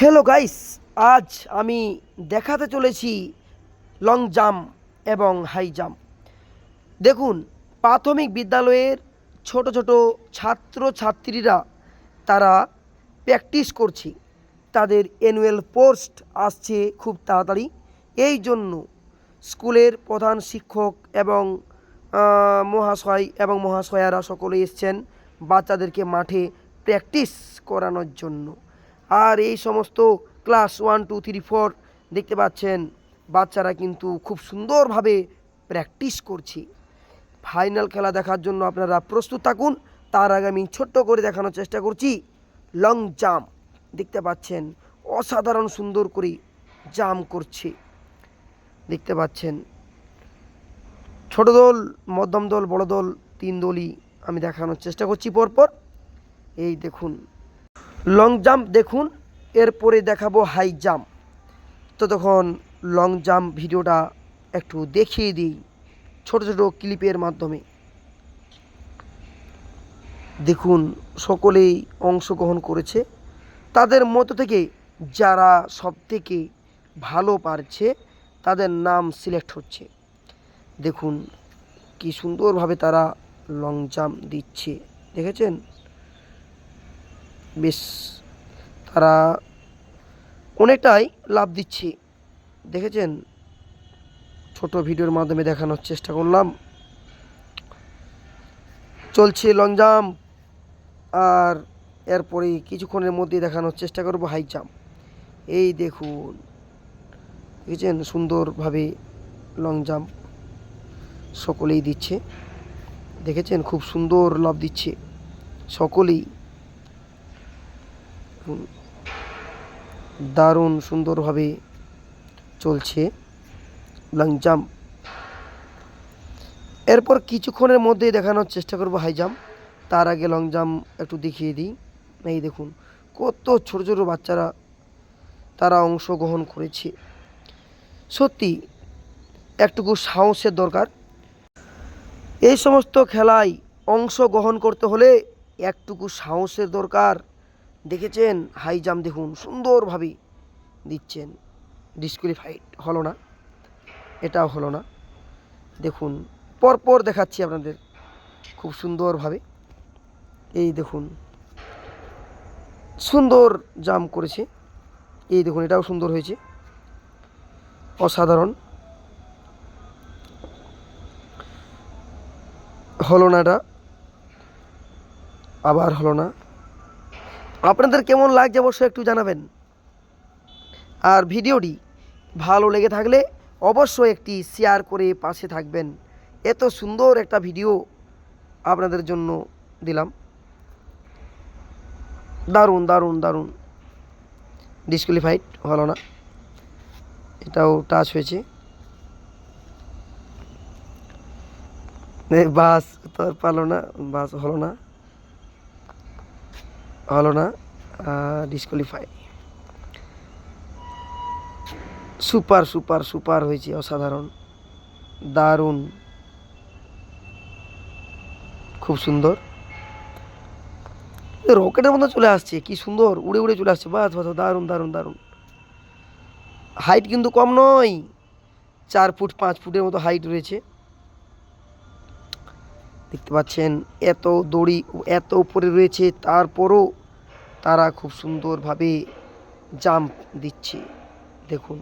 Hello guys আজ আমি দেখাতে চলেছি লং জাম্প এবং হাই জাম্প দেখুন, প্রাথমিক বিদ্যালয়ের ছোট ছোট ছাত্র ছাত্রীরা তারা প্র্যাকটিস করছে। তাদের অ্যানুয়াল পোস্ট আসছে খুব তাড়াতাড়ি। এই জন্য স্কুলের প্রধান শিক্ষক এবং মহাশয় এবং মহাশয়ারা সকলে এসছেন বাচ্চাদেরকে মাঠে প্র্যাকটিস করানোর জন্য। আর এই সমস্ত class one two three four দেখতে পাচ্ছেন, বাচ্চারা কিন্তু খুব সুন্দরভাবে প্র্যাকটিস করছে। ফাইনাল খেলা দেখার জন্য আপনারা প্রস্তুত থাকুন, তার আগে আমি ছোট্ট করে দেখানোর চেষ্টা করছি লং জাম্প দেখতে পাচ্ছেন, অসাধারণ সুন্দর করে জাম্প করছে। দেখতে পাচ্ছেন, ছোট দল, মধ্যম দল, বড় দল, তিন দলই আমি দেখানোর চেষ্টা করছি পরপর। এই দেখুন লং জাম্প দেখুন, এরপরে দেখাবো হাই জাম্প। তো তখন লং জাম্প ভিডিওটা একটু দেখিয়ে দিই ছোট ছোট ক্লিপের মাধ্যমে। দেখুন, সকলেই অংশগ্রহণ করেছে। তাদের মতো থেকে যারা সব থেকে ভালো পারছে, তাদের নাম সিলেক্ট হচ্ছে। দেখুন, কি সুন্দরভাবে তারা লং জাম্প দিচ্ছে। দেখেছেন? বেশ তারা অনেকটাই লাভ দিচ্ছে। দেখেছেন? ছোট ভিডিওর মাধ্যমে দেখানোর চেষ্টা করলাম। চলছে লং জাম্প আর এরপরে কিছুক্ষণের মধ্যে দেখানোর চেষ্টা করব হাই জাম্প এই দেখুন। দেখেছেন? সুন্দরভাবে লং জাম্প সকলেই দিচ্ছে। দেখেছেন? খুব সুন্দর লাভ দিচ্ছে। সকলেই দারুণ সুন্দরভাবে চলছে লং জাম্প। এরপর কিছুক্ষণের মধ্যেই দেখানোর চেষ্টা করব হাই জাম্প। তার আগে লং জাম্প একটু দেখিয়ে দিই। এই দেখুন, কত ছোট ছোট বাচ্চারা তারা অংশগ্রহণ করেছে। সত্যি, একটুকু সাহসের দরকার। এই সমস্ত খেলায় অংশগ্রহণ করতে হলে একটুকু সাহসের দরকার। দেখেছেন? হাই জাম্প দেখুন সুন্দরভাবে দিচ্ছেন। ডিসকোয়ালিফাইড হলো না, এটাও হলো না। দেখুন, পরপর দেখাচ্ছি আপনাদের খুব সুন্দরভাবে। এই দেখুন, সুন্দর জাম্প করেছে। এই দেখুন, এটাও সুন্দর হয়েছে। অসাধারণ। হলো না এটা, আবার হলো না। আপনাদের কেমন লাগছে অবশ্যই একটু জানাবেন। আর ভিডিওটি ভালো লেগে থাকলে অবশ্যই একটি শেয়ার করে পাশে থাকবেন। এত সুন্দর একটা ভিডিও আপনাদের জন্য দিলাম। দারুণ দারুণ দারুণ। ডিসকোয়ালিফাইড হলো না। এটাও টাচ হয়েছে। বাস তো আর পারল না, বাস হলো না। হলো না ডিসকোয়ালিফাই সুপার সুপার সুপার হয়েছে, অসাধারণ, দারুণ, খুব সুন্দর। রকেটের মতো চলে আসছে, কি সুন্দর, উড়ে উড়ে চলে আসছে, বাস বাস, দারুণ দারুণ দারুণ। হাইট কিন্তু কম নয়, চার ফুট, পাঁচ ফুটের মতো হাইট রয়েছে। দেখতে পাচ্ছেন এত দড়ি এত উপরে রয়েছে তারপরও তারা খুব সুন্দরভাবে জাম্প দিচ্ছে। দেখুন।